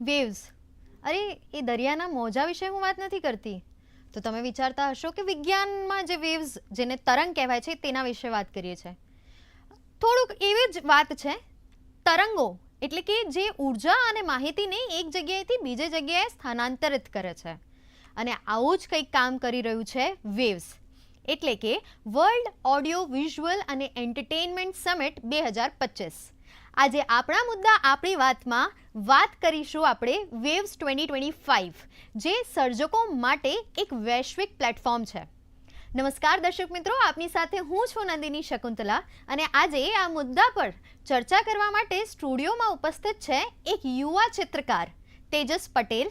Waves. અરે, એ દરિયાના મોજા વિશે હું વાત નથી કરતી. તો તમે વિચારતા હશો કે વિજ્ઞાનમાં જે વેવ્સ, જેને તરંગ કહેવાય છે, તેના વિશે વાત કરીએ છીએ થોડુંક એવી જ વાત છે. તરંગો એટલે કે જે ઊર્જા અને માહિતીને એક જગ્યાએથી બીજી જગ્યાએ સ્થાનાંતરિત કરે છે. અને આવું જ કંઈક કામ કરી રહ્યું છે વેવ્સ. એટલે કે વર્લ્ડ ઓડિયો વિઝ્યુઅલ અને એન્ટરટેનમેન્ટ સમિટ બે હજાર પચીસ. આજે આપણા મુદ્દા આપણી વાતમાં વાત કરીશું આપણે વેવ્સ ટ્વેન્ટી ટ્વેન્ટી ફાઇવ જે સર્જકો માટે એક વૈશ્વિક પ્લેટફોર્મ છે. નમસ્કાર દર્શક મિત્રો, આપની સાથે હું છું નંદિની શકુંતલા અને આજે આ મુદ્દા પર ચર્ચા કરવા માટે સ્ટુડિયોમાં ઉપસ્થિત છે એક યુવા ચિત્રકાર, તેજસ પટેલ.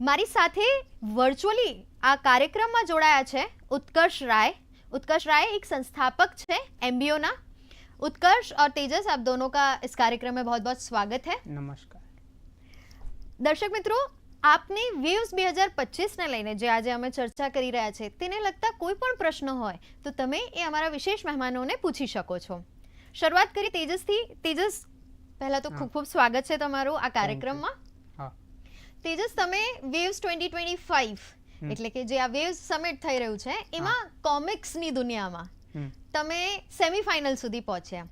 મારી સાથે વર્ચ્યુઅલી આ કાર્યક્રમમાં જોડાયા છે ઉત્કર્ષ રાય. ઉત્કર્ષ રાય એક સંસ્થાપક છે, એમબીઓના. उत्कर्ष और तेजस आप दोनों का इस कार्यक्रम में बहुत बहुत स्वागत है નમસ્કાર દર્શક મિત્રો આપને વેવ્સ બે હજાર પચીસને લઈને જે આજે અમે ચર્ચા કરી રહ્યા છે તેને લગતા કોઈ પણ પ્રશ્ન હોય તો તમે એ અમારા વિશેષ મહેમાનોને પૂછી શકો છો શરૂઆત કરી તેજસથી તેજસ પહેલા તો હા. ખૂબ ખૂબ સ્વાગત છે તમારું આ કાર્યક્રમમાં હા તેજસ તમે waves twenty twenty five hmm. એટલે કે જે આ વેવ્સ સમિટ થઈ રહ્યું છે એમાં કોમિક્સની દુનિયામાં હમ, તમે સેમીફાઇનલ સુધી પહોંચ્યા.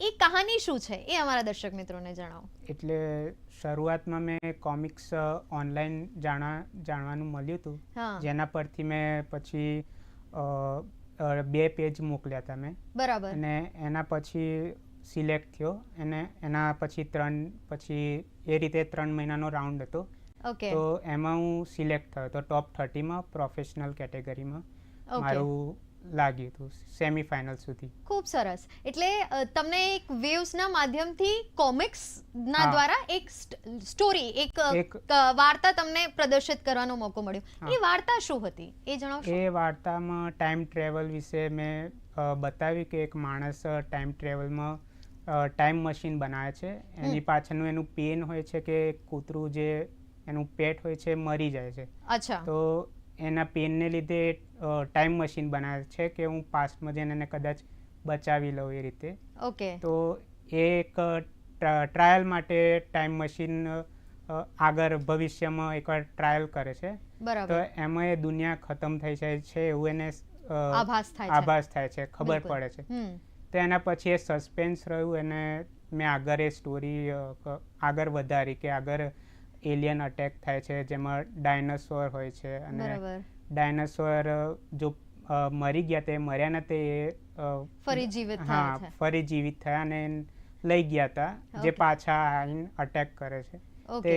એ કહાની શું છે? એ અમારા દર્શક મિત્રોને જણાવો. એટલે શરૂઆતમાં મેં કોમિક્સ ઓનલાઈન જાણવા જાણવાનું મળ્યું હતું. જેના પરથી મેં પછી બે પેજ મોકલ્યા હતા મેં. બરાબર. અને એના પછી સિલેક્ટ થયો. અને એના પછી ત્રણ પછી એ રીતે ત્રણ મહિનાનો રાઉન્ડ હતો. ઓકે તો એમાં હું સિલેક્ટ થયો. તો ટોપ થર્ટીમાં પ્રોફેશનલ કેટેગરીમાં મારું લાગ્યું હતું સેમીફાઇનલ સુધી. ખૂબ સરસ. એટલે તમને એક વેવ્સના માધ્યમથી કોમિક્સ ના દ્વારા એક સ્ટોરી એક વાર્તા તમને પ્રદર્શિત કરવાનો મોકો મળ્યો. એ વાર્તા શું હતી? એ જણાવશો? એ વાર્તામાં ટાઈમ ટ્રેવલ વિશે મેં બતાવ્યું કે એક માણસ ટાઈમ ટ્રેવલમાં ટાઈમ મશીન બનાવે છે. એની પાછળનું એનું પેન હોય છે કે કૂતરું જે એનું પેટ હોય છે મરી જાય છે. અચ્છા. તો એના પેનને લીધે ટાઈમ મશીન બનાવે છે કે હું પાસ્ટમાં જઈને એને કદાચ બચાવી લઉં એ રીતે. ઓકે. તો એ એક ટ્રાયલ માટે ટાઈમ મશીન આગળ ભવિષ્યમાં એકવાર ટ્રાયલ કરે છે. તો એમાં એ દુનિયા ખતમ થઈ જાય છે એવું એને આભાસ થાય છે. આભાસ થાય છે. ખબર પડે છે. તો એના પછી એ સસ્પેન્સ રહ્યું અને મેં આગળ એ સ્ટોરી આગળ વધારી કે આગળ એલિયન અટેક થાય છે જેમાં ડાયનાસોર હોય છે અને ડાયનાસોર જો મરી ગયા તે મર્યા નથી એ ફરી જીવિત હા ફરી જીવિત થયા અને લઈ ગયા હતા જે પાછા આવીને અટેક કરે છે. તે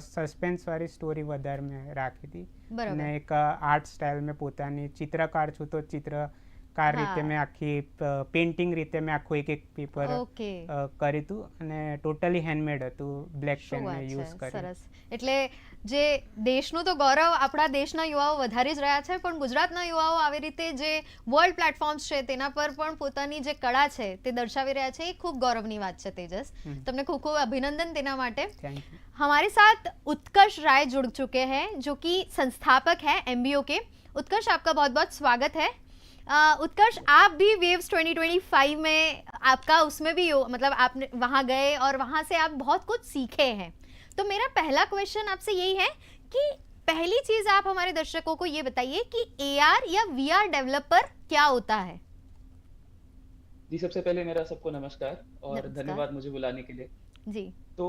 સસ્પેન્સ વાળી સ્ટોરી વધારે મેં રાખી હતી અને એક આર્ટ સ્ટાઇલ મેં પોતાની ચિત્રકાર છું તો ચિત્રકાર રીતે હા. મેં આખી પેઇન્ટિંગ રીતે મેં આખું એક એક પેપર ઓકે કર્યું હતું અને ટોટલી હેન્ડમેડ હતું બ્લેક શું પેન વાત મેં યુઝ છે કર્યું સરસ એટલે જે દેશનું તો ગૌરવ આપણા દેશના યુવાઓ વધારી જ રહ્યા છે પણ ગુજરાતના યુવાઓ આવી રીતે જે વર્લ્ડ પ્લેટફોર્મ્સ છે તેના પર પણ પોતાની જે કળા છે તે દર્શાવી રહ્યા છે એ ખૂબ ગૌરવની વાત છે તેજસ હમ. તમને ખૂબ ખૂબ अभिनंदन तेना माटे થેન્ક યુ हमारे साथ उत्कर्ष राय जुड़ चुके हैं जो कि संस्थापक हैं एमबीओ के उत्कर्ष आपका बहुत बहुत स्वागत है अ, उत्कर्ष आप भी वेव्स 2025 में आपका उसमें भी मतलब आपने वहाँ गए और वहाँ से आप बहुत कुछ सीखे हैं। तो मेरा पहला क्वेश्चन आपसे यही है कि पहली चीज़ आप हमारे दर्शकों को ये बताइए कि एआर या वीआर डेवलपर क्या होता है? जी सबसे पहले मेरा सबको नमस्कार और। धन्यवाद मुझे बुलाने के लिए। जी। तो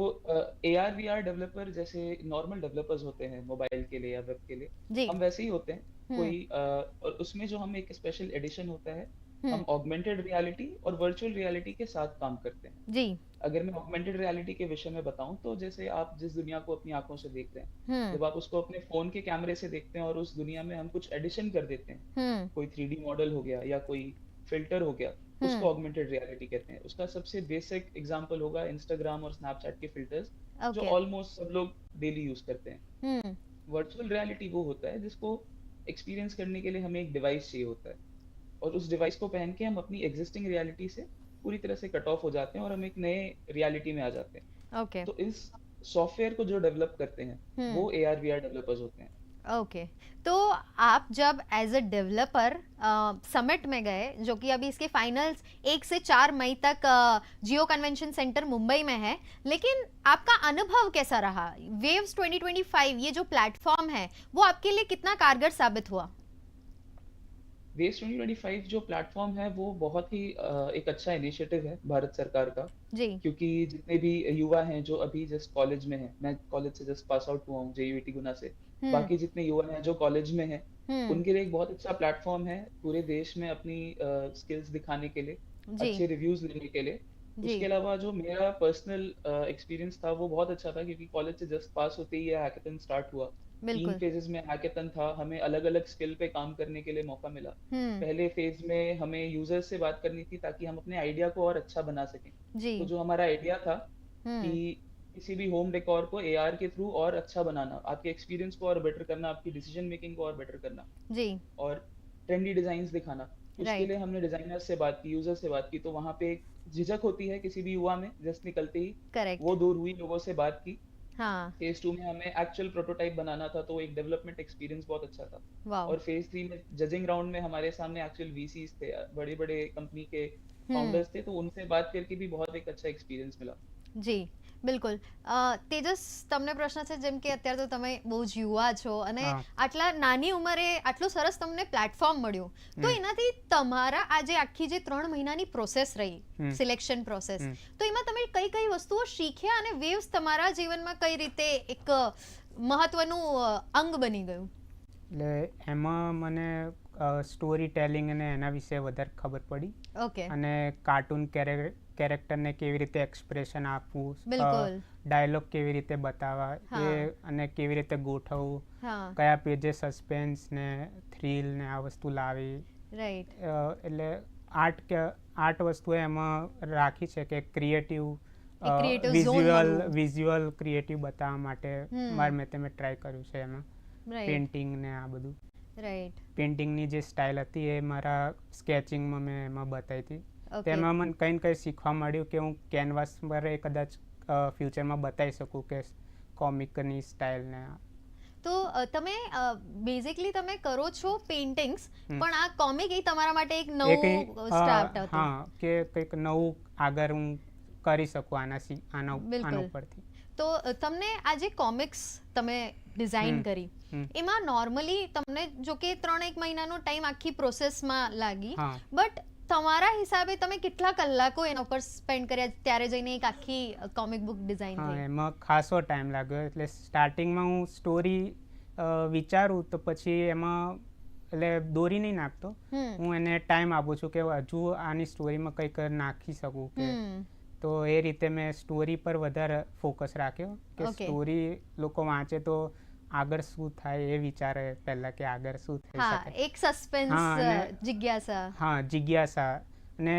A R V R developer जैसे नॉर्मल डेवलपर्स होते हैं मोबाइल के लिए या वेब के लिए हम वैसे ही होते हैं। हम्म, कोई और उसमें जो हम एक स्पेशल एडिशन होता है हम्म, हम ऑगमेंटेड रियलिटी और वर्चुअल रियलिटी के साथ काम करते हैं। जी। अगर मैं ऑगमेंटेड रियलिटी के विषय में बताऊँ तो जैसे आप जिस दुनिया को अपनी आँखों से देख रहे हैं हम्म। जब आप उसको अपने फ़ोन के कैमरे से देखते हैं और उस दुनिया में हम कुछ एडिशन कर देते हैं कोई थ्री मॉडल हो गया या कोई फ़िल्टर हो गया। उसको ऑगमेंटेड रियलिटी कहते हैं। उसका सबसे बेसिक एग्जांपल होगा इंस्टाग्राम और स्नैपचैट के फिल्टर्स okay. जो ऑलमोस्ट सब लोग डेली यूज़ करते हैं। हम्म। वर्चुअल रियलिटी वो होता है जिसको एक्सपीरियंस करने के लिए हमें एक डिवाइस चाहिए होता है। और उस डिवाइस को पहन के हम अपनी एग्जिस्टिंग रियलिटी से पूरी तरह से कट ऑफ़ हो जाते हैं और हम एक नए रियलिटी में आ जाते हैं। ओके तो इस सॉफ्टवेयर को जो डेवलप करते हैं हम्म। वो A R V R developers होते हैं। ओके तो आप जब एज अ डेवलपर समिट में गए जो कि अभी इसके फाइनल्स एक से चार मई तक जियो कन्वेंशन सेंटर मुंबई में है लेकिन आपका अनुभव कैसा रहा? वेव्स 2025 ये जो प्लेटफॉर्म है वो आपके लिए कितना कारगर साबित हुआ? वेस्ट 2025 जो प्लेटफॉर्म है वो बहुत ही एक अच्छा इनिशिएटिव है भारत सरकार का। जी। क्योंकि जितने भी युवा हैं जो अभी जस्ट कॉलेज में हैं मैं कॉलेज से जस्ट पास आउट हुआ हूँ जेयूईटी गुना से हम्म, बाकी जितने युवा हैं जो कॉलेज में हैं हम्म, उनके लिए एक बहुत अच्छा प्लेटफॉर्म है पूरे देश में अपनी स्किल्स uh, दिखाने के लिए अच्छे रिव्यूज़ लेने के लिए। उसके अलावा जो मेरा पर्सनल एक्सपीरियंस uh, था वो बहुत अच्छा था क्योंकि कॉलेज से जस्ट पास होते ही हैकेथन स्टार्ट हुआ। तीन फेजेस में हैकेथन था हमें अलग अलग स्किल पे काम करने के लिए मौका मिला। हम्म। पहले फ़ेज़ में हमें यूज़र्स से बात करनी थी ताकि हम अपने आइडिया को और अच्छा बना सकें। तो जो हमारा आइडिया था हम्म। कि किसी भी होम डेकोर को एआर के थ्रू और अच्छा बनाना आपके एक्सपीरियंस को और बेटर करना आपकी डिसीज़न मेकिंग को और बेटर करना जी। और ट्रेंडी डिज़ाइन दिखाना। उसके लिए हमने डिज़ाइनर से बात की यूज़र से बात की तो वहाँ पे एक झिझक होती है किसी भी युवा में जस्ट निकलते ही। करेक्ट वो दूर हुई लोगों से बात की। हाँ। फ़ेज़ टू में हमें एक्चुअल प्रोटोटाइप बनाना था तो एक डेवलपमेंट एक्सपीरियंस बहुत अच्छा था। वाओ और फ़ेज़ थ्री में जजिंग राउंड में हमारे सामने एक्चुअल वीसीज थे बड़े बड़े कंपनी के हम्म। फाउंडर्स थे तो उनसे बात करके भी बहुत एक अच्छा एक्सपीरियंस मिला। જી બિલકુલ. તેજસ તમને પ્રશ્ન છે જેમ કે અત્યારે તો તમે બહુ જ યુવા છો અને આટલા નાની ઉંમરે આટલું સરસ તમને પ્લેટફોર્મ મળ્યું. તો એનાથી તમારા આજે આખી જે ત્રણ મહિનાની પ્રોસેસ રહી સિલેક્શન પ્રોસેસ તો એમાં તમે કઈ કઈ વસ્તુઓ શીખ્યા અને વેવ્સ તમારા જીવનમાં કઈ રીતે એક મહત્વનું અંગ બની ગયું? એટલે એમાં મને સ્ટોરી ટેલિંગ અને એના વિશે વધારે ખબર પડી. ઓકે. અને કાર્ટૂન કેરેક્ટરને કેવી રીતે એક્સપ્રેશન આપવું ડાયલોગ કેવી રીતે બતાવવા એ અને કેવી રીતે ગોઠવવું કયા પેજે સસ્પેન્સ ને થ્રીલ ને આ વસ્તુ લાવી. રાઈટ એટલે આર્ટ કે આર્ટ વસ્તુ એમાં રાખી છે કે ક્રિએટિવ વિઝ્યુઅલ વિઝ્યુઅલ ક્રિએટિવ બતાવવા માટે મારે મેં તમે ટ્રાય કર્યું છે એમાં. પેઇન્ટિંગ ને આ બધું. રાઈટ પેઇન્ટિંગની જે સ્ટાઇલ હતી એ મારા સ્કેચિંગમાં મેં એમાં બતાવી હતી. તેમાં મને કંઈ ને કંઈ શીખવા મળ્યું કે હું કેનવાસ પર એ કદાચ ફ્યુચરમાં બતાવી શકું કે કોમિકની સ્ટાઇલ ને તો તમે બેઝિકલી તમે કરો છો પેઇન્ટિંગ્સ પણ આ કોમિક એ તમારા માટે એક નવું સ્ટાર્ટ હતું. હા કે કંઈક નવું આગળ હું કરી શકું આનાથી આના આના ઉપરથી. તો તમને આ જે કોમિક્સ તમે ડિઝાઇન કરી એમાં નોર્મલી તમને જો કે ત્રણ એક મહિનાનો ટાઈમ આખી પ્રોસેસમાં લાગી બટ તમારા હિસાબે તમે કેટલા કલાકો એના ઉપર સ્પેન્ડ કર્યા ત્યારે જઈને એક આખી કોમિક બુક ડિઝાઇન થઈ? એમાં ખાસો ટાઈમ લાગ્યો. એટલે સ્ટાર્ટિંગમાં હું સ્ટોરી વિચારું તો પછી એમાં એટલે દોરી નહીં નાખતો. હું એને ટાઈમ આપું છું કે હજુ આની સ્ટોરીમાં કંઈક નાખી શકું કે તો એ રીતે મેં સ્ટોરી પર વધારે ફોકસ રાખ્યો કે સ્ટોરી લોકો વાંચે તો આગળ શું થાય એ વિચારે પહેલા કે આગળ શું થઈ શકે. એક સસ્પેન્સ જિજ્ઞાસા. હા જિજ્ઞાસા. અને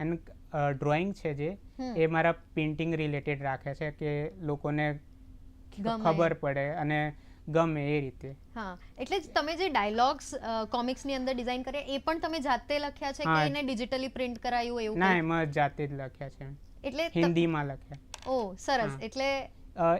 એન ડ્રોઈંગ છે જે એ મારા પેઇન્ટિંગ રિલેટેડ રાખે છે કે લોકોને ખબર પડે અને ગમે એ રીતે. હા એટલે તમે જે ડાયલોગ્સ કોમિક્સની અંદર ડિઝાઇન કર્યા એ પણ તમે જાતે લખ્યા છે કે એને ડિજિટલી પ્રિન્ટ કરાયું એવું ના? એમાં જાતે જ લખ્યા છે. એટલે હિન્દીમાં લખ્યા. ઓ સરસ. એટલે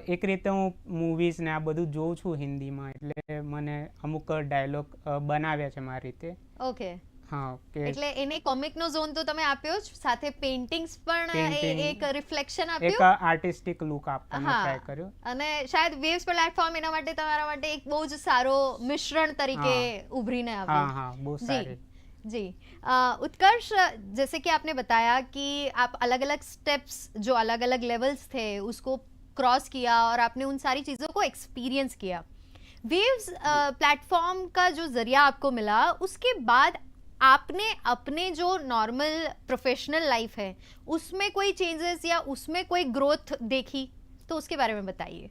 એક રીતે હું મૂવીઝ ને આ બધું જોઉં છું હિન્દીમાં એટલે મને અમુક ડાયલોગ બનાવ્યા છે મારી રીતે ઓકે હા કે એટલે એને કોમિકનો ઝોન તો તમે આપ્યો જ સાથે પેઇન્ટિંગ્સ પણ એ- Painting. એક રિફ્લેક્શન એક આપ્યું આર્ટિસ્ટિક લુક આપવાનો હા. ટ્રાય કર્યો અને શાયદ વેવ્સ પ્લેટફોર્મ એના માટે તમારા માટે એક બહુ જ સારો મિશ્રણ તરીકે ઉભરીને हाँ આવ્યું हाँ वो जी सारे जी अ, उत्कर्ष जैसे कि आपने बताया कि आप अलग अलग स्टेप्स जो अलग अलग लेवल्स थे उसको क्रॉस किया और आपने उन सारी चीज़ों को एक्सपीरियंस किया। वेव्स प्लेटफॉर्म का जो ज़रिया आपको मिला उसके बाद आपने अपने जो नॉर्मल प्रोफेशनल लाइफ है उसमें कोई चेंजेस या उसमें कोई ग्रोथ देखी? तो उसके बारे में बताइए।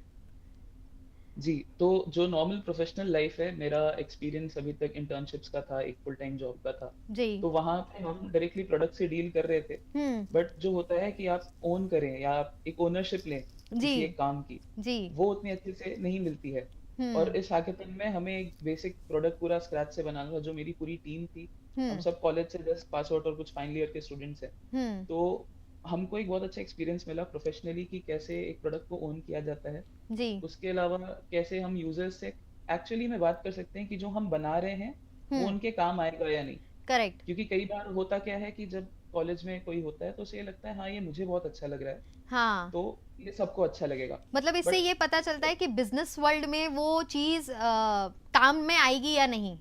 जी तो जो नॉर्मल प्रोफेशनल लाइफ है मेरा एक्सपीरियंस अभी तक इंटर्नशिप्स का था एक फुल टाइम जॉब का था। जी। तो वहाँ पे हम डायरेक्टली प्रोडक्ट से डील कर रहे थे। हम्म। बट जो होता है कि आप ओन करें या आप एक ओनरशिप लें जी। एक काम की जी। वो उतनी अच्छे से नहीं मिलती है। हम्म। और इस हैकेथन में हमें एक बेसिक प्रोडक्ट पूरा स्क्रैच से बनाना था जो मेरी पूरी टीम थी। हम हम्म सब कॉलेज से जस्ट पास आउट और कुछ फाइनल ईयर के स्टूडेंट्स हैं। हम्म। तो हमको एक बहुत अच्छा एक्सपीरियंस मिला प्रोफेशनली कि कैसे एक प्रोडक्ट को ओन किया जाता है। जी। उसके अलावा कैसे हम यूज़र्स से एक्चुअली में बात कर सकते हैं कि जो हम बना रहे हैं वो उनके काम आएगा या नहीं। करेक्ट क्योंकि कई बार होता क्या है कि जब कॉलेज में कोई होता है तो उसे लगता है हाँ ये मुझे बहुत अच्छा लग रहा है। हाँ तो ये सबको अच्छा लगेगा मतलब इससे बट ये पता चलता है कि बिजनेस वर्ल्ड में वो चीज अ, काम में आएगी या नहीं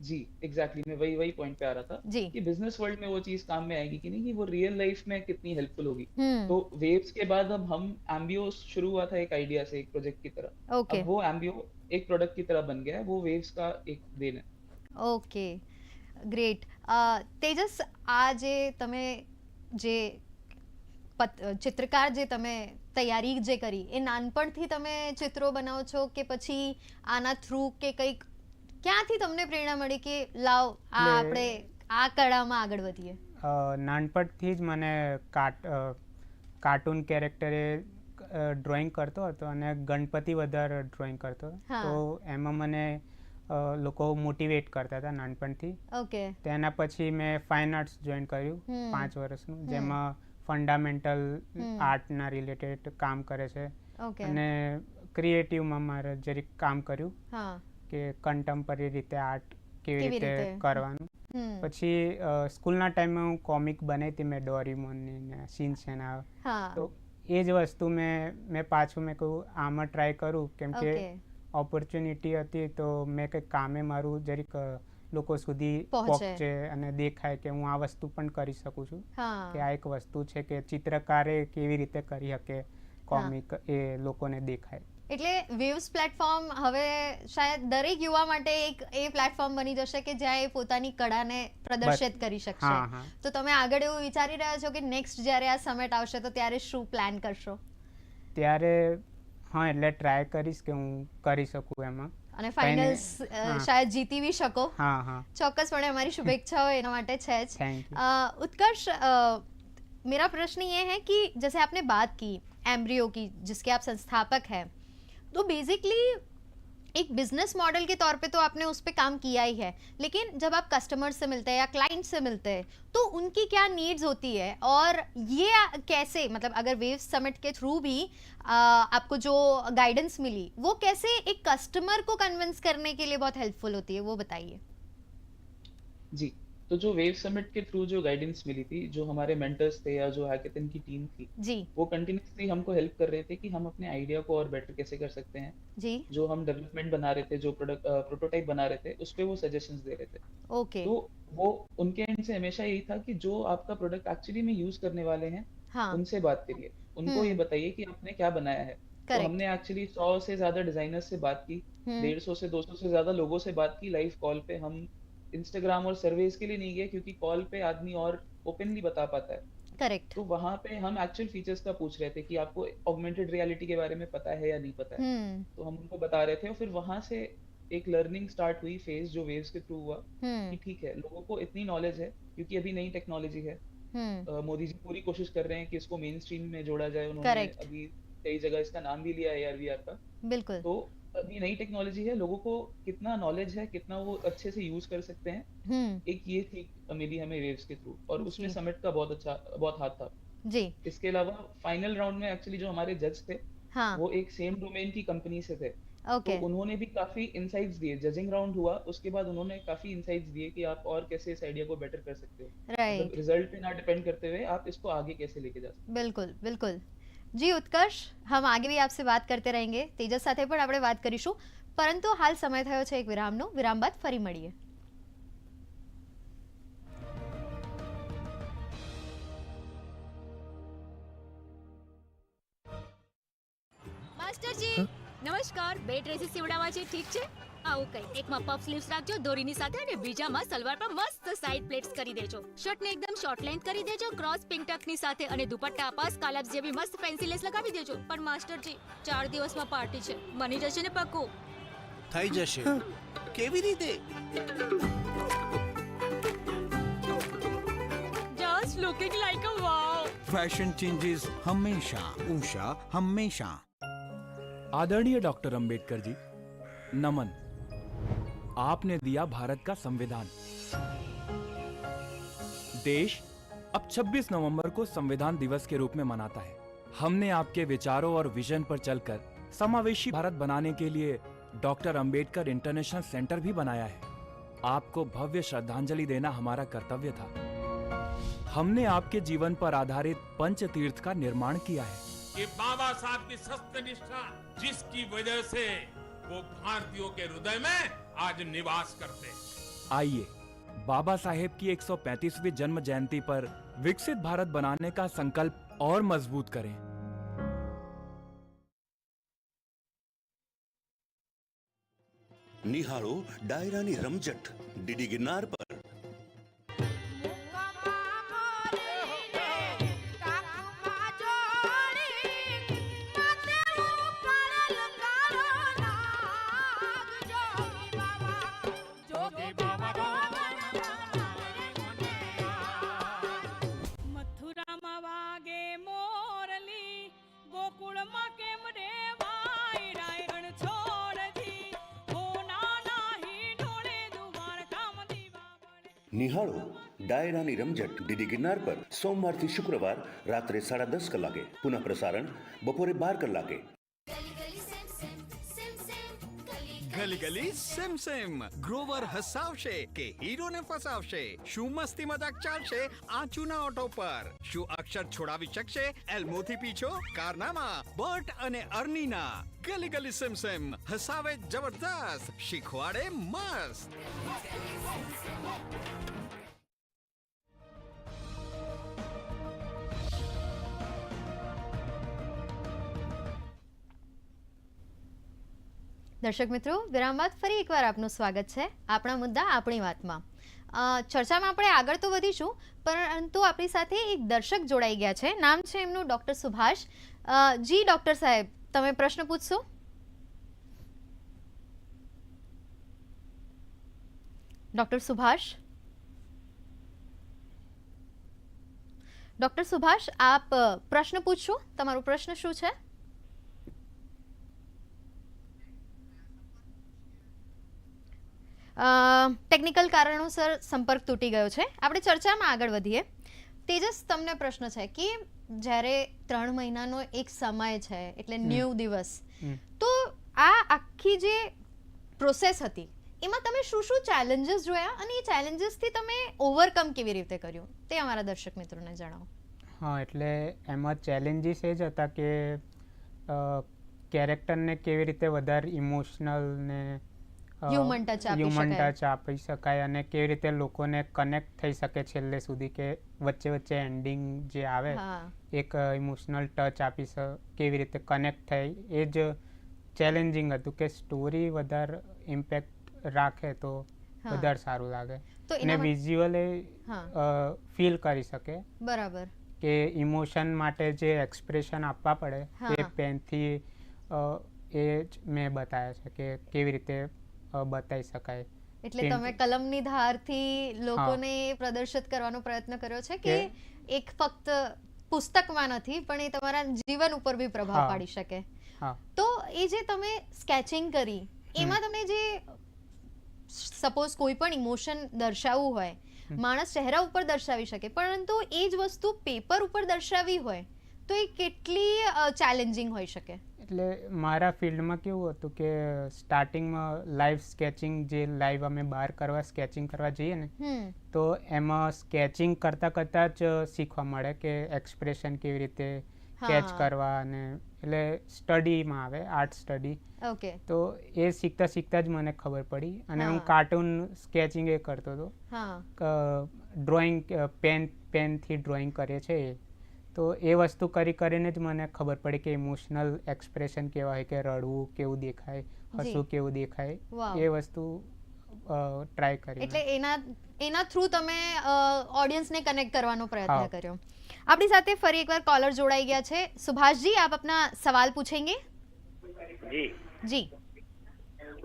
जी एग्जैक्टली मैं वही वही पॉइंट पे आ रहा था जी कि बिजनेस वर्ल्ड में वो चीज काम में आएगी कि नहीं कि वो रियल लाइफ में कितनी हेल्पफुल होगी हम्म तो वेव्स के बाद अब हम एम्बियो शुरू हुआ था एक आइडिया से एक प्रोजेक्ट की तरह ओके अब वो एम्बियो एक प्रोडक्ट की तरह बन गया है वो वेव्स का एक देन है ઓકે ગ્રેટ તેજસ આ જે તમે જે પત- ચિત્રકાર જે તમે તૈયારી જે કરી એ નાનપણથી તમે ચિત્રો બનાવો છો કે પછી આના થ્રુ કે કંઈક ક્યાંથી તમને પ્રેરણા મળી કે લાવ આ આપણે આ કળામાં આગળ વધીએ? નાનપણથી જ મને કાર્ટ કાર્ટૂન કેરેક્ટરે ડ્રોઈંગ કરતો હતો અને ગણપતિ વધારે ડ્રોઈંગ કરતો તો એમાં મને લોકો મોટિવેટ કરતા હતા નાનપણથી. ઓકે. તેના પછી મેં ફાઇન આર્ટ્સ જોઈન કર્યું પાંચ વર્ષનું જેમાં ફંડામેન્ટલ આર્ટના રિલેટેડ કામ કરે છે. અને ક્રિએટિવમાં મારે જરીક કામ કર્યું કે કન્ટેમ્પરરી રીતે આર્ટ કેવી રીતે? કરવાનું. પછી સ્કૂલના ટાઈમમાં હું કોમિક બનાવી હતી મેં ડોરીમોનની ને સેના હા. તો એ જ વસ્તુ મેં મેં પાછું મેં કહ્યું આમાં ટ્રાય કરું. કેમ કે ઓપોર્ચ્યુનિટી હતી તો મેં કંઈક કામે મારું જરીક લોકો સુધી પહોંચે. અને દેખાય કે હું આ વસ્તુ પણ કરી શકું છું. કે આ એક વસ્તુ છે કે ચિત્રકારે કેવી રીતે કરી શકે કોમિક એ લોકોને દેખાય. એટલે વેવ્સ પ્લેટફોર્મ હવે શાયદ દરેક યુવા માટે એક એ પ્લેટફોર્મ બની જશે કે જ્યાં એ પોતાની કળાને પ્રદર્શિત કરી શકશે. તો તમે આગળ એવું વિચારી રહ્યા છો કે નેક્સ્ટ જ્યારે આ સમિટ આવશે તો ત્યારે શું પ્લાન કરશો? ત્યારે હા એટલે ટ્રાય કરીશ કે હું કરી શકું એમાં. અને કઈ ફાઇનલ્સ નહીં. હા. શાયદ જીતી બી શકો हाँ हाँ ચોક્કસપણે અમારી શુભેચ્છાઓ એના માટે છે જ थैंक यू अ, उत्कर्ष अ, मेरा प्रश्न ये है कि जैसे आपने बात की एम्ब्रियो की जिसके आप संस्थापक हैं तो बेसिकली एक बिज़नेस मॉडल के तौर पे तो आपने उस पर काम किया ही है। लेकिन जब आप कस्टमर से मिलते हैं या क्लाइंट से मिलते हैं तो उनकी क्या नीड्स होती है? और ये कैसे मतलब अगर वेव समिट के थ्रू भी आ, आपको जो गाइडेंस मिली वो कैसे एक कस्टमर को कन्विंस करने के लिए बहुत हेल्पफुल होती है वो बताइए। जी तो जो वेव समिट के थ्रू जो गाइडेंस मिली थी जो हमारे मेंटर्स थे या जो हैकेथन की टीम थी जी। वो कंटिन्यूसली हमको हेल्प कर रहे थे कि हम अपने आइडिया को और बेटर कैसे कर सकते हैं। जी। जो हम डेवलपमेंट बना रहे थे जो प्रोडक्ट प्रोटोटाइप बना रहे थे उस पे वो सजेशंस दे रहे थे। ओके तो वो उनके एंड से हमेशा यही था कि जो आपका प्रोडक्ट एक्चुअली में यूज़ करने वाले हैं हाँ। उनसे बात करिए। उनको हम्म। ये बताइए कि आपने क्या बनाया है। तो हमने एक्चुअली सौ से ज़्यादा डिज़ाइनर से बात की हम्म। डेढ़ सौ से दो सौ से ज़्यादा लोगों से बात की लाइव कॉल पे हम इंस्टाग्राम और सर्वेज के लिए नहीं गए क्योंकि कॉल पे आदमी और ओपनली बता पाता है। करेक्ट तो वहाँ पे हम एक्चुअल फीचर्स का पूछ रहे थे कि आपको ऑगमेंटेड रियलिटी के बारे में पता है या नहीं पता है। हम्म। तो हम उनको बता रहे थे और फिर वहाँ से एक लर्निंग स्टार्ट हुई फ़ेज़ जो वेव्स के थ्रू हुआ कि हम्म ठीक है लोगों को इतनी नॉलेज है क्योंकि अभी नई टेक्नोलॉजी है। अ, मोदी जी पूरी कोशिश कर रहे हैं कि इसको मेन स्ट्रीम में जोड़ा जाए उन्होंने Correct. अभी कई जगह इसका नाम भी लिया है एआरवीआर का। बिल्कुल। तो अभी नई टेक्नोलॉजी है लोगों को कितना नॉलेज है कितना वो अच्छे से यूज़ कर सकते हैं। हम्म। एक ये थी मिली हमें वेव्स के थ्रू और उसमें समिट का बहुत अच्छा बहुत हाथ था। जी। इसके अलावा फाइनल राउंड में एक्चुअली जो हमारे जज थे हाँ. वो एक सेम डोमेन की कंपनी से थे। Okay. तो उन्होंने भी काफ़ी इनसाइट्स दिए। जजिंग राउंड हुआ उसके बाद उन्होंने काफ़ी इनसाइट्स दिए कि आप और कैसे इस आइडिया को बेटर कर सकते हो। Right. मतलब रिज़ल्ट पे ना डिपेंड करते हुए आप इसको आगे कैसे लेके जा सकते बिल्कुल बिल्कुल। જી ઉત્કર્ષ. હમ આગે બી આપસે વાત કરતે રહેંગે. તેજસ સાથે પણ આપણે વાત કરીશું. પરંતુ હાલ સમય થયો છે એક વિરામનો. વિરામ બાદ ફરી મળીએ. માસ્ટરજી નમસ્કાર. બે ડ્રેસીસ સીવડાવવા છે. ઠીક છે? આવું કઈ. એકમાં પફ સ્લીવ્સ રાખજો દોરીની સાથે અને બીજામાં સલવાર પર મસ્ત સાઇડ પ્લેટ્સ કરી દેજો. શર્ટને એકદમ શોર્ટ લેન્થ કરી દેજો ક્રોસ પિંકટકની સાથે અને દુપટ્ટા પાસ કાલાબ્સ જેવી મસ્ત ફેન્સી લેસ લગાવી દેજો. પણ માસ્ટરજી ચાર દિવસમાં પાર્ટી છે. બની જશે ને પાક્કું? થઈ જશે. કેવી રીતે? Just looking like a wow fashion changes હંમેશા ઉષા હંમેશા. આદરણીય ડોક્ટર અંબેડકરજી નમન. आपने दिया भारत का संविधान। देश अब 26 नवंबर को संविधान दिवस के रूप में मनाता है। हमने आपके विचारों और विजन पर चलकर समावेशी भारत बनाने के लिए डॉक्टर अंबेडकर इंटरनेशनल सेंटर भी बनाया है। आपको भव्य श्रद्धांजलि देना हमारा कर्तव्य था। हमने आपके जीवन पर आधारित पंच तीर्थ का निर्माण किया है। ये बाबा साहब की सत्य निष्ठा जिसकी वजह से वो भारतीयों के हृदय में आज निवास करते हैं। आइए बाबा साहेब की 135वीं जन्म जयंती पर विकसित भारत बनाने का संकल्प और मज़बूत करें। निहारो डायरानी रमजट डीडी गिरनार पर। ડાયરાની રમઝટ ડીડી ગિરનાર પર સોમવારથી શુક્રવાર રાત્રે સાડા દસ કલાકે. પુનઃ પ્રસારણ બપોરે બાર કલાકે. ગલી ગલી સેમ સેમ. ગ્રોવર હસાવશે કે હીરોને ફસાવશે? શું મસ્તી મજાક ચાલશે આચુના ઓટો પર? શું અક્ષર છોડાવી શકશે એલ્મોથી પીછો? કારનામા, બટ અને અર્નીના. ગલી ગલી સેમ સેમ. હસાવે જબરદસ્ત. શીખવાડે મસ્ત. દર્શક મિત્રો, વિરામ બાદ ફરી એકવાર આપનું સ્વાગત છે આપણા મુદ્દા આપણી વાતમાં. ચર્ચામાં આપણે આગળ તો વધીશું, પરંતુ આપણી સાથે એક દર્શક જોડાઈ ગયા છે. નામ છે એમનું ડૉક્ટર સુભાષ. જી ડૉક્ટર સાહેબ, તમે પ્રશ્ન પૂછશો? ડૉક્ટર સુભાષ? ડૉક્ટર સુભાષ, આપ પ્રશ્ન પૂછશો. તમારો પ્રશ્ન શું છે? ટેકનિકલ કારણોસર સંપર્ક તૂટી ગયો છે. આપણે ચર્ચામાં આગળ વધીએ. તેજસ તમને પ્રશ્ન છે કે જ્યારે ત્રણ મહિનાનો એક સમય છે એટલે નેવું દિવસ તો આ આખી જે પ્રોસેસ હતી એમાં તમે શું શું ચેલેન્જીસ જોયા અને એ ચેલેન્જીસથી તમે ઓવરકમ કેવી રીતે કર્યું? તે અમારા દર્શક મિત્રોને જણાવો. હા એટલે એમાં ચેલેન્જીસ એ જ હતા કે કેરેક્ટરને કેવી રીતે વધારે ઇમોશનલ ને Human ટચ આપી હ્યુમન ટચ આપી શકાય અને કેવી રીતે લોકોને કનેક્ટ થઈ શકે છેલ્લે સુધી કે વચ્ચે વચ્ચે એન્ડિંગ જે આવે એક ઇમોશનલ ટચ આપી કેવી રીતે કનેક્ટ થાય એ જ ચેલેન્જિંગ હતું કે સ્ટોરી વધારે ઇમ્પેક્ટ રાખે તો વધારે સારું લાગે. અને વિઝ્યુઅલે ફીલ કરી શકે. બરાબર. કે ઇમોશન માટે જે એક્સપ્રેશન આપવા પડે એ પેનથી એ જ મેં બતાવ્યા છે કે કેવી રીતે બતાવી શકાય. એટલે તમે કલમની ધારથી લોકોને પ્રદર્શિત કરવાનો પ્રયત્ન કર્યો છે કે એક ફક્ત પુસ્તકમાં નથી પણ એ તમારા જીવન ઉપર બી પ્રભાવ પાડી શકે. તો એ જે તમે સ્કેચિંગ કરી એમાં તમે જે સપોઝ કોઈ પણ ઇમોશન દર્શાવવું હોય માણસ ચહેરા ઉપર દર્શાવી શકે પરંતુ એ જ વસ્તુ પેપર ઉપર દર્શાવી હોય તો એ કેટલી ચેલેન્જિંગ હોઈ શકે? એટલે મારા ફિલ્ડમાં કેવું હતું કે સ્ટાર્ટિંગમાં લાઈવ સ્કેચિંગ જે લાઈવ અમે બહાર કરવા સ્કેચિંગ કરવા જઈએ ને તો એમાં સ્કેચિંગ કરતાં કરતાં જ શીખવા મળે કે એક્સપ્રેશન કેવી રીતે સ્કેચ કરવા અને એટલે સ્ટડીમાં આવે આર્ટ સ્ટડી ઓકે. તો એ શીખતા શીખતા જ મને ખબર પડી અને હું કાર્ટૂન સ્કેચિંગ એ કરતો હતો. ડ્રોઈંગ પેન પેનથી ડ્રોઈંગ કરે છે એ. તો એ વસ્તુ કરી કરીને જ મને ખબર પડી કે ઇમોશનલ એક્સપ્રેશન કેવા હોય કે રડવું કેવું દેખાય હસવું કેવું દેખાય એ વસ્તુ ટ્રાય કરી એટલે એના એના થ્રુ તમે ઓડિયન્સને કનેક્ટ કરવાનો પ્રયત્ન કર્યો. આપણી સાથે ફરી એકવાર કોલર જોડાઈ ગયા છે. સુભાષજી આપ આપના સવાલ પૂછેંગે? જી. જી.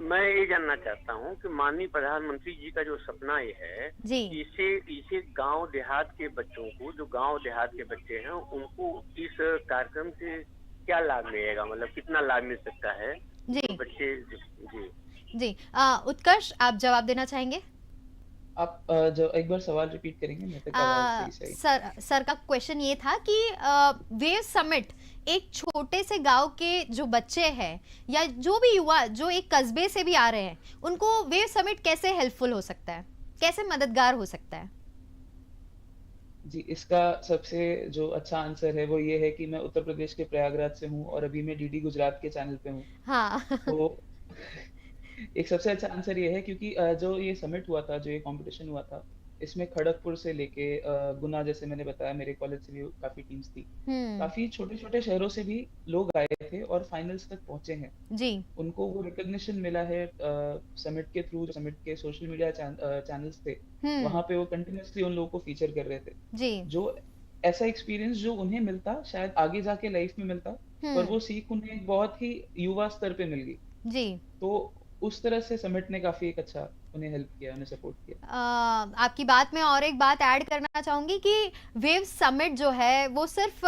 मैं ये जानना चाहता हूँ कि माननीय प्रधानमंत्री जी का जो सपना ये है जी। इसे इसे गाँव देहात के बच्चों को जो गाँव देहात के बच्चे हैं उनको इस कार्यक्रम से क्या लाभ मिलेगा? मतलब कितना लाभ मिल सकता है? जी। बच्चे जी। जी। आ, उत्कर्ष आप जवाब देना चाहेंगे? आप जो एक बार सवाल रिपीट करेंगे मैं तक आ, सर सर का क्वेश्चन ये था कि वेव समिट एक छोटे से गाँव के जो बच्चे हैं या जो भी युवा जो एक कस्बे से भी आ रहे हैं उनको वेव समिट कैसे हेल्पफुल हो सकता है? कैसे मददगार हो सकता है? जी इसका सबसे जो अच्छा आंसर है वो ये है कि मैं उत्तर प्रदेश के प्रयागराज से हूँ और अभी मैं डीडी गुजरात के चैनल पे हूँ। हाँ। तो एक सबसे अच्छा आंसर ये है क्योंकि अ, जो ये समिट हुआ था जो ये कंपटीशन हुआ था इसमें खड़गपुर से लेके अ, गुना जैसे मैंने बताया मेरे कॉलेज से भी काफ़ी टीम्स थी। हम्म। काफ़ी छोटे छोटे शहरों से भी लोग आए थे और फाइनल्स तक पहुँचे हैं। जी। उनको वो रिकग्निशन मिला है समिट के थ्रू समिट के सोशल मीडिया चैनल्स थे हम्म। वहाँ पे वो कंटिन्यूअसली उन लोगों को फीचर कर रहे थे। जी। जो ऐसा एक्सपीरियंस जो उन्हें मिलता शायद आगे जाके लाइफ में मिलता पर हम्म वो सीख उन्हें एक बहुत ही युवा स्तर पे मिल गई। जी। तो उस तरह से समिट ने काफी एक अच्छा उन्हें हेल्प किया उन्हें सपोर्ट किया अ, आपकी बात में और एक बात ऐड करना चाहूंगी कि वेव समिट जो है वो सिर्फ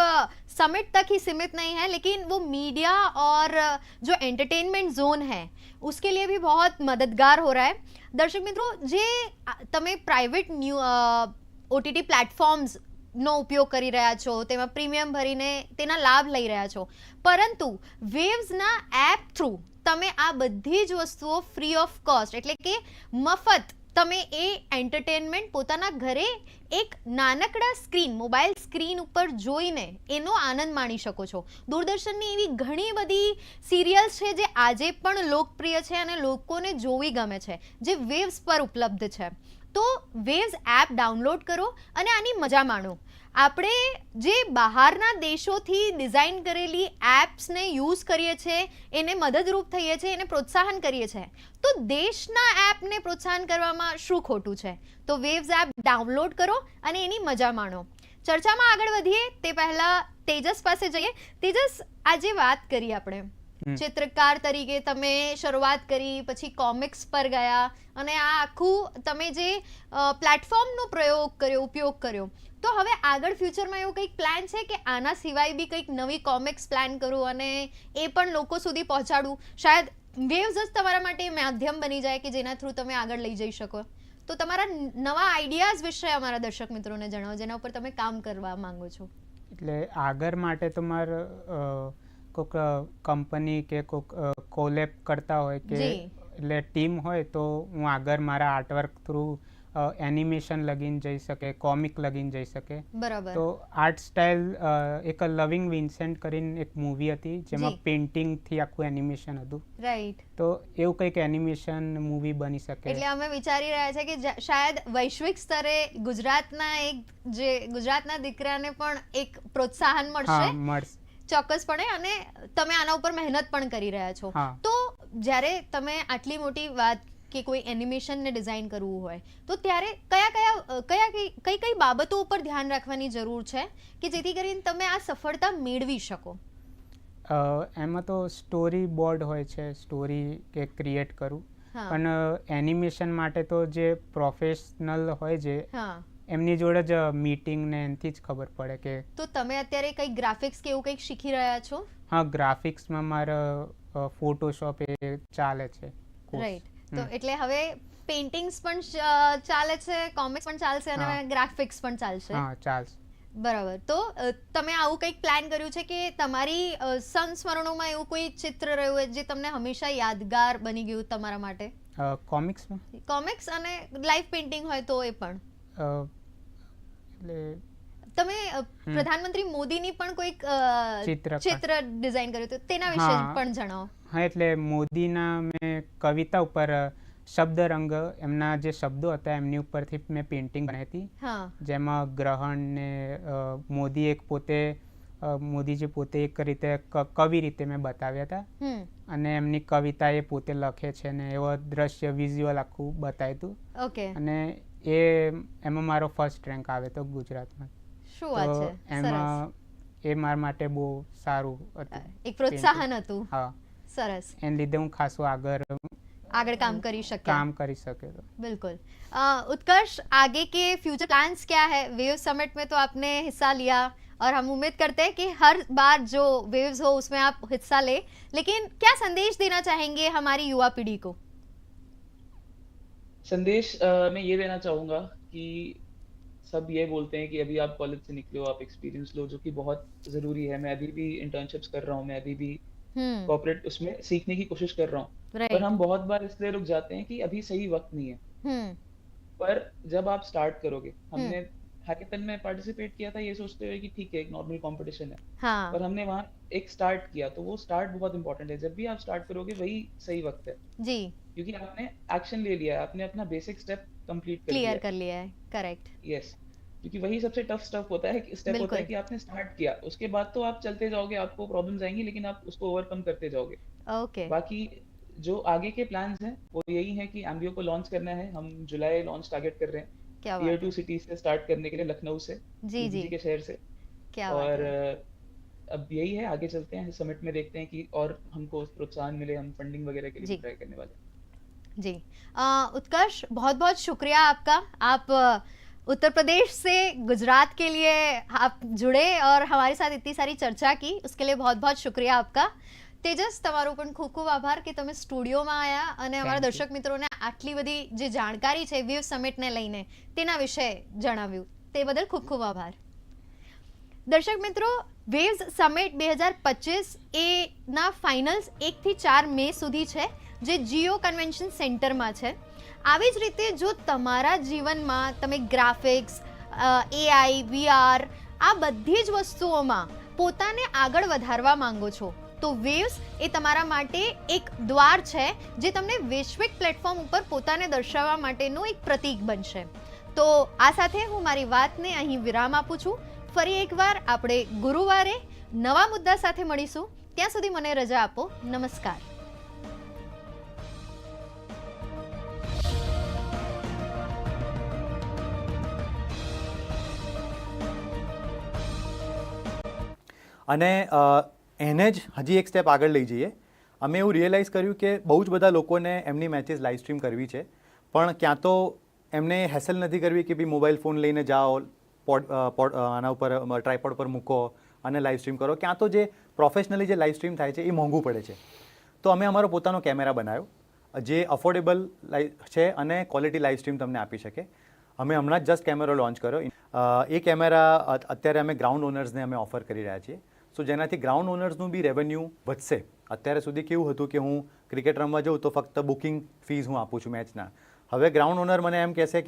समिट तक ही सीमित नहीं है लेकिन वो मीडिया और अ, जो एंटरटेनमेंट जोन है उसके लिए भी बहुत मददगार हो रहा है દર્શક મિત્રો જે આ, તમે પ્રાઇવેટ ન્યૂ ઓટીટી પ્લેટફોર્મ્સ નો ઉપયોગ કરી રહ્યા છો તેમાં પ્રીમિયમ ભરીને તેના લાભ લઈ રહ્યા છો પરંતુ વેવ્સના એપ થ્રુ તમે આ બધી જ વસ્તુઓ ફ્રી ઓફ કોસ્ટ એટલે કે મફત, તમે એ એન્ટરટેનમેન્ટ પોતાના ઘરે એક નાનકડા સ્ક્રીન મોબાઈલ સ્ક્રીન ઉપર જોઈને એનો આનંદ માણી શકો છો. દૂરદર્શનની એવી ઘણી બધી સિરિયલ્સ છે જે આજે પણ લોકપ્રિય છે અને લોકોને જોવી ગમે છે, જે વેવ્સ પર ઉપલબ્ધ છે. તો વેવ્સ એપ ડાઉનલોડ કરો અને આની મજા માણો. આપણે જે બહારના દેશોથી ડિઝાઇન કરેલી એપ્સને યુઝ કરીએ છીએ એને મદદરૂપ થઈએ છીએ એને પ્રોત્સાહન કરીએ છીએ તો દેશના એપને પ્રોત્સાહન કરવામાં શું ખોટું છે? તો વેવ્સ એપ ડાઉનલોડ કરો અને એની મજા માણો. ચર્ચામાં આગળ વધીએ તે પહેલાં તેજસ પાસે જઈએ. તેજસ આજે વાત કરી આપણે. ચિત્રકાર તરીકે તમે શરૂઆત કરી પછી કોમિક્સ પર ગયા અને આ આખું તમે જે પ્લેટફોર્મનો પ્રયોગ કર્યો ઉપયોગ કર્યો તો હવે આગળ ફ્યુચરમાં એવું કંઈક પ્લાન છે કે આના સિવાય બી કંઈક નવી કોમિક્સ પ્લાન કરું અને એ પણ લોકો સુધી પહોંચાડું? શાયદ વેવ્સ જ તમારા માટે માધ્યમ બની જાય કે જેના થ્રુ તમે આગળ લઈ જઈ શકો. તો તમારા નવા આઈડિયાઝ વિશે અમારા દર્શક મિત્રોને જણાવો જેના ઉપર તમે કામ કરવા માંગો છો. એટલે આગળ માટે તો મારે કોઈક કંપની કે કોઈક કોલેબ કરતા હોય કે એટલે ટીમ હોય તો હું આગળ મારા આર્ટવર્ક થ્રુ એનિમેશન લગીન જઈ શકે કોમિક લગીન જઈ શકે. બરાબર. તો આર્ટ સ્ટાઇલ એક લવિંગ વિન્સેન્ટ કરીને એક મૂવી હતી જેમાં પેઇન્ટિંગથી આખું એનિમેશન હતું. રાઈટ તો એવું કંઈક એનિમેશન મૂવી બની શકે. એટલે અમે વિચારી રહ્યા છે કે શાયદ વૈશ્વિક સ્તરે ગુજરાતના એક જે ગુજરાતના દીકરાને પણ એક પ્રોત્સાહન મળશે. મળશે. ચોક્કસપણે અને તમે આના ઉપર મહેનત પણ કરી રહ્યા છો. તો જ્યારે તમે આટલી મોટી વાત કે કોઈ એનિમેશનને ડિઝાઇન કરવું હોય. તો ત્યારે કયા કયા કયા કઈ કઈ બાબતો ઉપર ધ્યાન રાખવાની જરૂર છે કે જેથી કરીને તમે આ સફળતા મેળવી શકો? અ, એમાં તો સ્ટોરી બોર્ડ હોય છે સ્ટોરી કે ક્રિએટ કરું. પણ એનિમેશન માટે તો જે પ્રોફેશનલ હોય છે એમની જોડે જ મીટિંગ ને એનથી જ ખબર પડે કે તો તમે અત્યારે કંઈક ગ્રાફિક્સ કે એવું કંઈક શીખી રહ્યા છો? હા ગ્રાફિક્સમાં મારા ફોટોશોપ એ ચાલે છે. રાઈટ તો એટલે હવે પેઇન્ટિંગ્સ પણ ચાલે છે કોમિક્સ પણ ચાલશે અને ગ્રાફિક્સ પણ ચાલશે હા ચાલશે બરાબર. તો તમે આવું કંઈક પ્લાન કર્યું છે કે તમારી સંસ્મરણોમાં એવું કોઈ ચિત્ર રહ્યું હોય જે તમને હંમેશા યાદગાર બની ગયું તમારા માટે? કોમિક્સમાં કોમિક્સ અને લાઈવ પેઇન્ટિંગ હોય તો એ પણ. એટલે તમે પ્રધાનમંત્રી મોદીની પણ કોઈક ચિત્ર ડિઝાઇન કર્યું હતું તેના વિશે પણ જણાવો. હા એટલે મોદીના મેં કવિતા ઉપર શબ્દરંગ એમના જે શબ્દો હતા એમની ઉપરથી મેં પેઇન્ટિંગ બનાવી હતી. જેમાં ગ્રહણ ને મોદી એક પોતે મોદીજી પોતે એક રીતે કવિ રીતે મેં બતાવ્યા હતા. અને એમની કવિતા એ પોતે લખે છે ને એવો દ્રશ્ય વિઝ્યુઅલ આખું બતાવ્યું હતું. ઓકે. અને એ એમાં મારો ફર્સ્ટ રેન્ક આવે તો ગુજરાતમાં. શું વાત છે? એમાં એ મારા માટે બહુ સારું હતું. એક પ્રોત્સાહન હતું. હા. સરસ એને લીધે હું ખાસું આગળ આગળ કામ કરી શક્યા काम कर ही सके तो बिल्कुल अ, उत्कर्ष आगे के फ्यूचर प्लान्स क्या है वेव समिट में तो आपने हिस्सा लिया और हम उम्मीद करते हैं कि हर बार जो वेव्स हो उसमें आप हिस्सा ले लेकिन क्या संदेश देना चाहेंगे हमारी युवा पीढ़ी को संदेश अ, मैं ये देना चाहूंगा कि सब ये बोलते हैं कि अभी आप कॉलेज से निकले हो आप एक्सपीरियंस लो जो कि बहुत जरूरी है मैं अभी भी इंटर्नशिप्स कर रहा हूँ मैं अभी भी हम्म। कॉर्पोरेट उसमें सीखने की कोशिश कर रहा हूँ। पर राइट हम बहुत बार इसलिए रुक जाते हैं कि अभी सही वक्त नहीं है। हम्म। पर जब आप स्टार्ट करोगे हमने हैकेथन में पार्टिसिपेट किया था ये सोचते हुए कि ठीक है एक नॉर्मल कंपटीशन है। हाँ। पर हमने वहाँ एक स्टार्ट किया तो वो स्टार्ट बहुत इंपॉर्टेंट है। जब भी आप स्टार्ट करोगे वही सही वक्त है। जी। क्योंकि आपने एक्शन ले लिया है आपने अपना बेसिक स्टेप कंप्लीट कर लिया क्लियर कर लिया है करेक्ट यस क्योंकि वही सबसे टफ स्टेप होता है कि स्टेप होता है कि आपने स्टार्ट किया उसके बाद तो आप चलते जाओगे आपको प्रॉब्लम्स आएँगी लेकिन आप उसको ओवरकम करते जाओगे। ओके बाकी जो आगे के प्लान्स हैं वो यही है कि एम्बियो को लॉन्च करना है हम जुलाई लॉन्च टारगेट कर रहे हैं। क्या ईयर टू सिटी से स्टार्ट करने के लिए लखनऊ से जी जी। के शहर से। क्या और अब यही है आगे चलते हैं समिट में देखते हैं कि और हमको प्रोत्साहन मिले हम फंडिंग वगैरह के लिए ट्राई करने वाले जी। उत्कर्ष बहुत बहुत शुक्रिया आपका। आप उत्तर प्रदेश से गुजरात के लिए आप जुड़े और हमारे साथ इतनी सारी चर्चा की उसके लिए बहुत बहुत શુક્રિયા આપકા તેજસ તમારો પણ ખૂબ ખૂબ આભાર કે તમે સ્ટુડિયોમાં આવ્યા અને અમારા Thank you. દર્શક મિત્રોને આટલી બધી જે જાણકારી છે વેવ સમિટને લઈને તેના વિશે જણાવ્યું તે બદલ ખૂબ ખૂબ આભાર દર્શક મિત્રો વેવ્સ સમિટ બે હજાર પચીસ એના ફાઇનલ્સ એકથી ચાર મે સુધી છે જે જીઓ કન્વેન્શન સેન્ટરમાં છે આવી જ રીતે જો તમારા જીવનમાં તમે ગ્રાફિક્સ એઆઈ વીઆર આ બધી જ વસ્તુઓમાં પોતાને આગળ વધારવા માંગો છો, તો વેવ્સ એ તમારા માટે એક દ્વાર છે જે તમને વૈશ્વિક પ્લેટફોર્મ ઉપર પોતાને દર્શાવવા માટેનું એક પ્રતીક બનશે. તો આ સાથે હું મારી વાતને અહીં વિરામ આપું છું. ફરી એકવાર આપણે ગુરુવારે નવા મુદ્દા સાથે મળીશું. ત્યાં સુધી મને રજા આપો. નમસ્કાર. અને એને જ હજી એક સ્ટેપ આગળ લઈ જઈએ. અમે એવું રિયલાઇઝ કર્યું કે બહુ જ બધા લોકોને એમની મેચિસ લાઈવ સ્ટ્રીમ કરવી છે. પણ ક્યાં તો એમને હેસલ નથી કરવી કે ભાઈ મોબાઈલ ફોન લઈને જાઓ પોડ પોડ આના ઉપર ટ્રાયપોડ પર મૂકો અને લાઈવ સ્ટ્રીમ કરો. ક્યાં તો જે પ્રોફેશનલી જે લાઈવ સ્ટ્રીમ થાય છે એ મોંઘું પડે છે. તો અમે અમારો પોતાનો કેમેરા બનાવ્યો, જે અફોર્ડેબલ છે અને ક્વોલિટી લાઈવ સ્ટ્રીમ તમને આપી શકે. અમે હમણાં જ જસ્ટ કેમેરો લોન્ચ કર્યો. એ કેમેરા અત્યારે અમે ગ્રાઉન્ડ ઓનર્સને અમે ઓફર કરી રહ્યા છીએ. સો જેનાથી ગ્રાઉન્ડ ઓનર્સનું બી રેવન્યુ વધશે. અત્યારે સુધી કેવું હતું કે હું ક્રિકેટ રમવા જાઉં તો ફક્ત બુકિંગ ફીઝ હું આપું છું મેચના હવે ગ્રાઉન્ડ ઓનર મને એમ કહેશે કે